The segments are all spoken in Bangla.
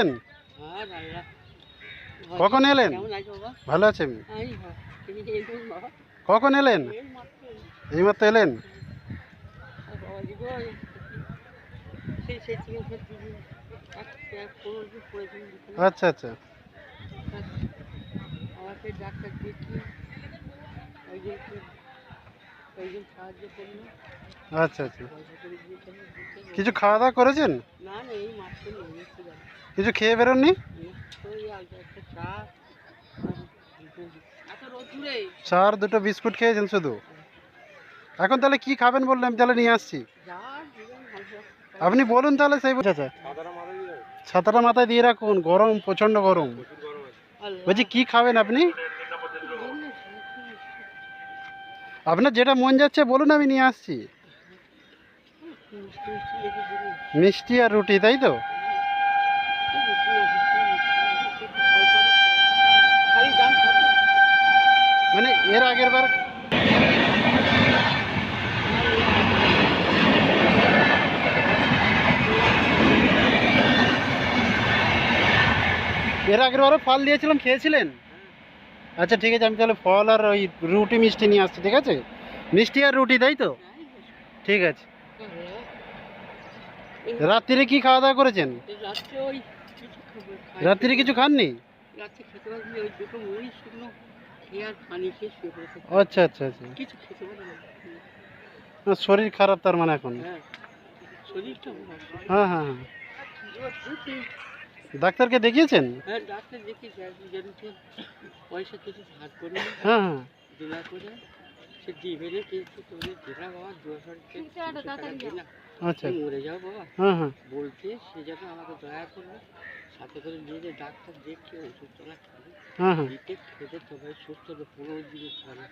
এলেন? কখন এলেন? ভালো আছে আমি। কখন এলেন? এই মাত্র এইমাত্র এলেন? আচ্ছা আচ্ছা। সেই ডাক্তার আচ্ছা আচ্ছা। কিছু খাওয়া দাওয়া করেছেন কিছু খেয়ে বেরোননি? চা। আর দুটো চার দুটো বিস্কুট খেয়েছেন শুধু? এখন তাহলে কি খাবেন বললেন আমি তাহলে নিয়ে আসছি। আপনি বলুন তাহলে সেই আচ্ছা ছাতাটা মাথায় দিয়ে রাখুন। গরম প্রচণ্ড গরম। বলছি কি খাবেন আপনি জন্য আপনার যেটা মন যাচ্ছে বলুন, আমি নিয়ে আসছি। মিষ্টি আর রুটি, তাই তো? মানে এর আগের বার এর আগের বারও ফল দিয়েছিলাম, খেয়েছিলেন? আচ্ছা ঠিক আছে আমি তাহলে ফল আর ওই রুটি মিষ্টি নিয়ে আসছি ঠিক আছে? মিষ্টি আর রুটি তাই তো? ঠিক আছে। রাত্রিরে কি খাওয়া দাওয়া করেছেন? রাত্রিরে কিছু খাননি? আচ্ছা আচ্ছা আচ্ছা। শরীর খারাপ তার মানে এখন? হ্যাঁ। হ্যাঁ হ্যাঁ হ্যাঁ। ডাক্তারকে দেখিয়েছেন? হ্যাঁ ডাক্তার আর যেহেতু পয়সা কিছু ধার করি হ্যাঁ হ্যাঁ। দিলা করে সে দিবেনে কিন্তু তোদের দিলা বাবা দুশো টাকা আচ্ছা। মরে যাও বাবা। হ্যাঁ হ্যাঁ। বলতে সে যেন আমাকে দয়া করল সাথে করে নিয়ে যে ডাক্তার দেখে ওষুধতলা খাবে। হ্যাঁ হ্যাঁ। দিতে খেতে তবে সুস্থ হলে পনেরো দিনে খাবে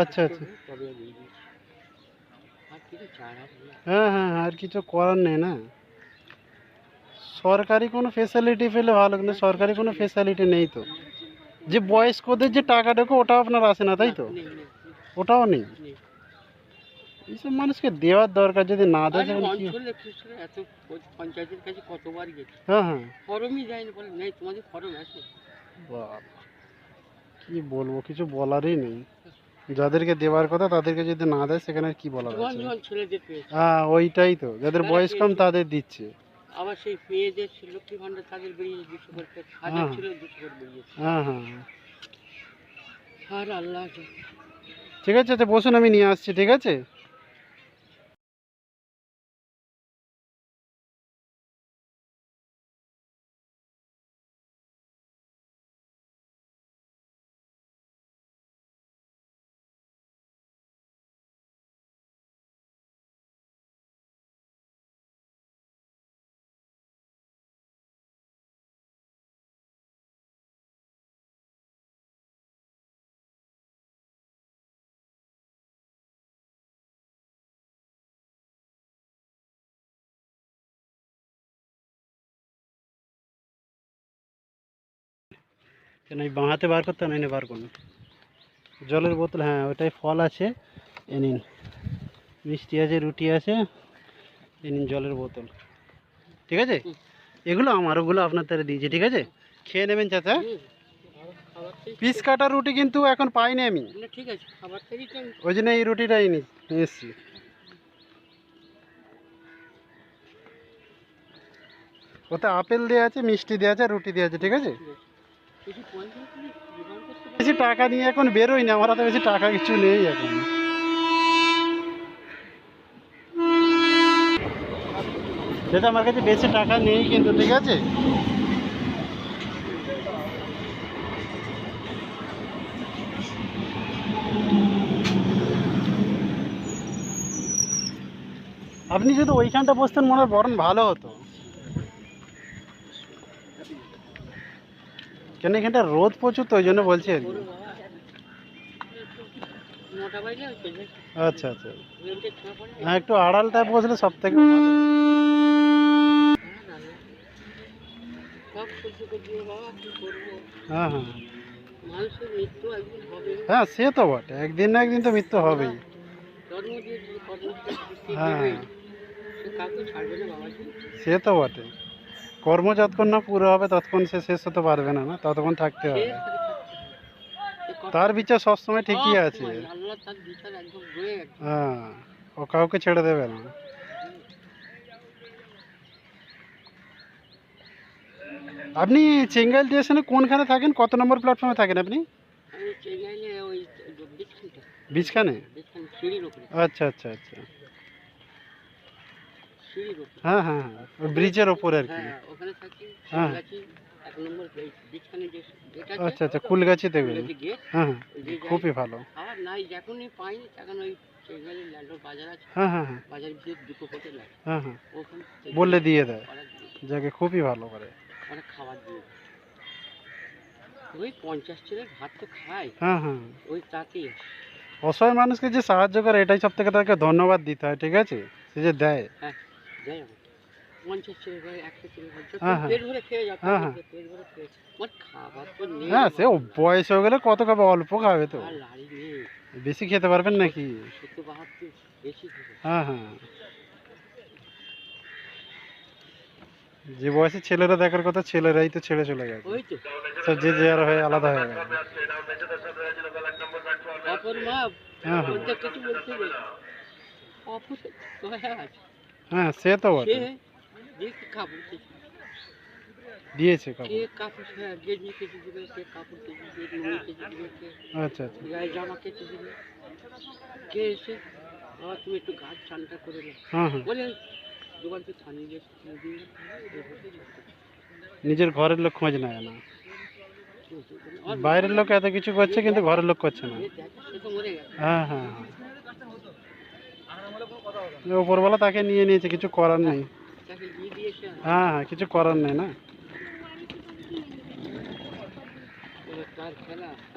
আচ্ছা আচ্ছা। তবে আমি আর কিছু চারা নেই। হ্যাঁ হ্যাঁ আর কিছু করার নেই না? সরকারি কোনো ফেসিলিটি পেলে ভালো কিন্তু সরকারি কোনো ফেসিলিটি নেই তো। যে বয়স্কদের যে টাকাটুকু ওটাও আপনার আসে না তাই তো? নেই নেই ওটাও নেই। নেই এইসব মানুষকে দেওয়ার দরকার যদি না দেয় আরে তাহলে কি অঞ্চলে ফুসলে এত প- পঞ্চায়েতের কাছে কতবার গেছি। হ্যাঁ হ্যাঁ। ফরমই দেয়নি বলে নেই তোমাদের ফরম আছে। বাবা কি বলব কিছু বলারই নেই। যাদেরকে দেওয়ার কথা তাদেরকে যদি না দেয় সেখানে আর কি বলার জল আছে? জল ছেলেদের পেয়েছে। হ্যাঁ ওইটাই তো। যাদের বয়স কম তাদের দিচ্ছে। আবার সেই মেয়েদের লক্ষ্মী ভাণ্ডার তাদের বেরিয়েছে দুশো করে হাজার। ছিল দুশো করে বেরিয়েছে হ্যাঁ হ্যাঁ। আর আল্লাহ। ঠিক আছে তো বসুন আমি নিয়ে আসছি ঠিক আছে কেন এই বাঁ হাতে বার করতে না এনে বার করুন। জলের বোতল হ্যাঁ ওটাই ফল আছে এ নিন। মিষ্টি আছে রুটি আছে এ নিন জলের বোতল। ঠিক আছে? এগুলো আমার ওগুলো আপনার তারা দিয়েছি ঠিক আছে? খেয়ে নেবেন চাচা। পিস কাটা রুটি কিন্তু এখন পাইনি আমি। ঠিক আছে ওই জন্য এই রুটিটাই নি নিয়ে এসছি। ওতে আপেল দেওয়া আছে মিষ্টি দেওয়া আছে রুটি দেওয়া আছে? ঠিক আছে। বেশি টাকা নিয়ে এখন বেরোই না, আমার হাতে বেশি টাকা কিছু নেই এখন। সেটা আমার কাছে বেশি টাকা নেই কিন্তু, ঠিক আছে? আপনি যদি ওইখানটা বসতেন, মনে হয় বরং ভালো হতো। কেন এখানটা রোদ প্রচুর তো ওই জন্য বলছি আর কি। আচ্ছা আচ্ছা। হ্যাঁ একটু আড়ালটায় বসলে সব থেকে হ্যাঁ হ্যাঁ। হ্যাঁ সে তো বটে। একদিন না একদিন তো মৃত্যু হবেই। হ্যাঁ। সে তো বটে। কর্ম যতক্ষণ না পুরো হবে ততক্ষণ সে শেষ হতে পারবে না না? ততক্ষণ থাকতে হবে। তার বিচার সবসময় ঠিকই আছে। হ্যাঁ ও কাউকে ছেড়ে দেবে না। আপনি চেঙ্গাইল স্টেশনে কোনখানে থাকেন? কত নম্বর প্ল্যাটফর্মে থাকেন আপনি? বিছখানে? আচ্ছা আচ্ছা আচ্ছা। হ্যাঁ হ্যাঁ হ্যাঁ ওই ব্রিজের ওপরে আর কি হ্যাঁ ওখানে থাকি হ্যাঁ। গাছি এক নম্বর এই বিছখানে যে গেট আছে আচ্ছা আচ্ছা কুলগাছি দেখবেন ফুলগাছি গেট হ্যাঁ হ্যাঁ ওই যে যাই, খুবই ভালো আর নাই যখনই পাই তখন ওই চেঙ্গাইলের ল্যান্ডর বাজার আছে হ্যাঁ হ্যাঁ হ্যাঁ বাজারের ভিতরে দুটো হোটেল আছে হ্যাঁ হ্যাঁ ওখানে থেকে বললে দিয়ে দেয় ওরা দিয়ে- যাকে খুবই ভালো করে ওরা খাবার দিয়ে দেয়। ওই পঞ্চাশ ছেলের ভাত তো খায় হ্যাঁ হ্যাঁ ওই তাতেই আছে। অসহায় মানুষকে যে সাহায্য করে এটাই সব থেকে তাকে ধন্যবাদ দিতে হয় ঠিক আছে সে যে দেয় যাই হোক পঞ্চাশ ছেলে ভাই একটা ছেলে ভাই হ্যাঁ, হ্যাঁ। পেট ভরে খেয়ে যাবে হ্যাঁ। পেট ভরে খেয়ে আমার খাবার তো নেই হ্যাঁ সে। বয়স হয়ে গেলে কত খাবে? অল্প খাবে তো। বেশি খেতে পারবেন নাকি? সত্তর বাহাত্তর বেশি হ্যাঁ হ্যাঁ। যে বয়সে ছেলেরা দেখার কথা ছেলেরাই তো ছেড়ে চলে গেছে। তো। সব যে যে আর হয়ে আলাদা হয়ে গেছে। অপর মা কিছু বলতে অপর দয়া আছে। হ্যাঁ সে তো বটে। কাপড় দিয়েছে কাপড়। হ্যাঁ আচ্ছা আচ্ছা। জামা কেচে দিবে। কে এসে? বাবা তুমি একটু করে নাও। হ্যাঁ হ্যাঁ। বলে দোকান নিজের ঘরের লোক খোঁজ নেয় না। বাইরের লোক এত কিছু করছে কিন্তু ঘরের লোক করছে না। হ্যাঁ হ্যাঁ হ্যাঁ। ওপরওয়ালা তাকে নিয়ে নিয়েছে কিছু করার নেই। হ্যাঁ হ্যাঁ কিছু করার নেই না।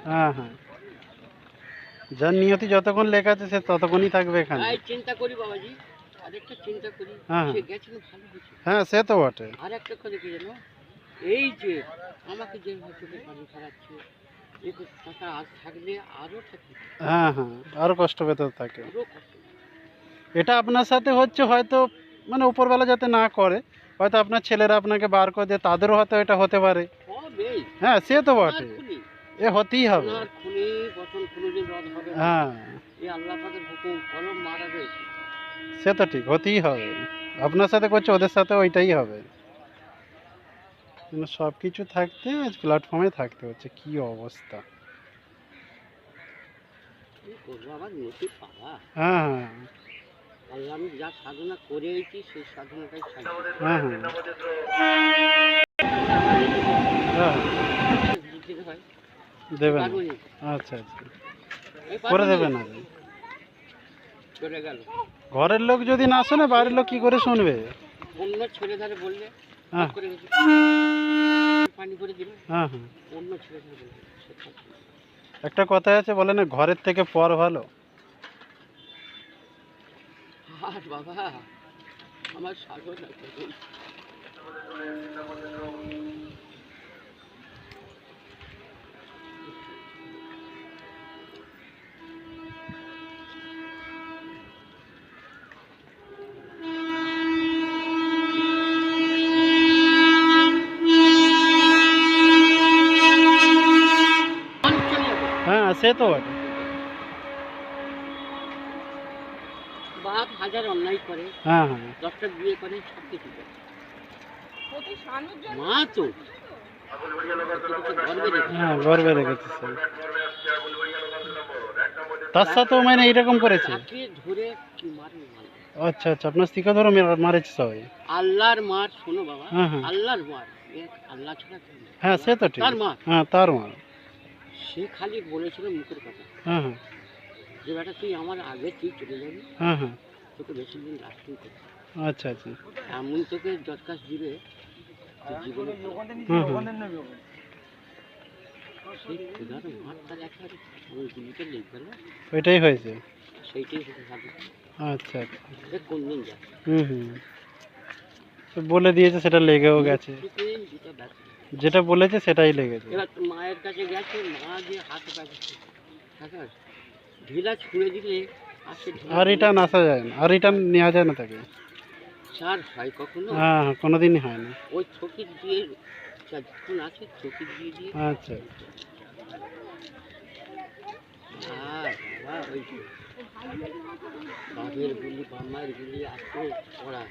হ্যাঁ হ্যাঁ। যার নিয়তি যতক্ষণ লেখা আছে সে ততক্ষণই থাকবে এখানে। চিন্তা করি বাবাজি আরেকটা চিন্তা করি। হ্যাঁ। সে গেছিল ভালো হয়েছে। হ্যাঁ সে তো বটে। আর কথা কি জানো? এই যে আমাকে যে পানি টাকা থাকলে আরও থাকবে হ্যাঁ হ্যাঁ আরও কষ্ট পেতে থাকে। আরও এটা আপনার সাথে হচ্ছে হয়তো মানে উপরবেলা যাতে না করে হয়তো আপনার ছেলেরা আপনাকে বার করে দেয় তাদেরও হয়তো এটা হতে পারে। হ্যাঁ সে তো বটে। এ হতেই হবে। হ্যাঁ। সে তো ঠিক হতেই হবে। আপনার সাথে করছে ওদের সাথে ওইটাই হবে। কিন্তু সব কিছু থাকতে প্ল্যাটফর্মে থাকতে হচ্ছে কি অবস্থা? হ্যাঁ হ্যাঁ। আল্লাহ আমি যা সাধনা করে এসেছি সেই সাধনাটাই হ্যাঁ হ্যাঁ। হ্যাঁ হয়। দেবেন। আচ্ছা আচ্ছা। করে দেবেন না। চলে গেল। ঘরের লোক যদি না শোনে বাইরের লোক কি করে শুনবে? অন্য ছেলে ধারে বললে হ্যাঁ। পানি করে দিল। হ্যাঁ হ্যাঁ। অন্য ছেলে। একটা কথা আছে বলে না ঘরের থেকে পর ভালো। আর বাবা আমার সাধনা করুন মানুষ চলে যাবে। হ্যাঁ সে তো বটে করে হ্যাঁ হ্যাঁ। দশটা বিয়ে করে সব কিছু করে মা তো। হ্যাঁ গর্বে রেখেছে তার সাথেও মানে এইরকম করেছে। আচ্ছা আচ্ছা আপনার স্ত্রীকে ধরো মারেছে সবাই? আল্লাহর মার শোনো বাবা হ্যাঁ, হ্যাঁ। আল্লাহর মার। আল্লাহ ছাড়া হ্যাঁ সে তো ঠিক। তার মা হ্যাঁ তার মা সে খালি বলেছিল মুখের কথা। হ্যাঁ হ্যাঁ। যে বেটা তুই আমার আগে তুই চলে যাবি? হ্যাঁ হ্যাঁ। তোকে বেশি দিন লাস্টিং করতে আচ্ছা আচ্ছা। এমন তোকে যৎকাশ দিবে জীবনে ওইটাই হয়েছে? সেইটাই আচ্ছা আচ্ছা। কোন দিন যায় হুম হুম। তো বলে দিয়েছে সেটা লেগেও গেছে। যেটা বলেছে সেটাই লেগেছে। এবার মায়ের কাছে গেছে মা যে হাতে পাচ্ছে। হ্যাঁ ঢিলা ছুঁড়ে দিলে আর আর রিটার্ন আসা যায় না আর রিটার্ন নেওয়া যায় না তাকে। চার হয় কখনো? হ্যাঁ হ্যাঁ কোনোদিনই হয় না। ওই চকির দিয়ে যতক্ষণ আছে? চকির দিয়ে দিয়ে? আচ্ছা। আর বাঘের গুলি বাম্মার গুলি আসতো ওরা।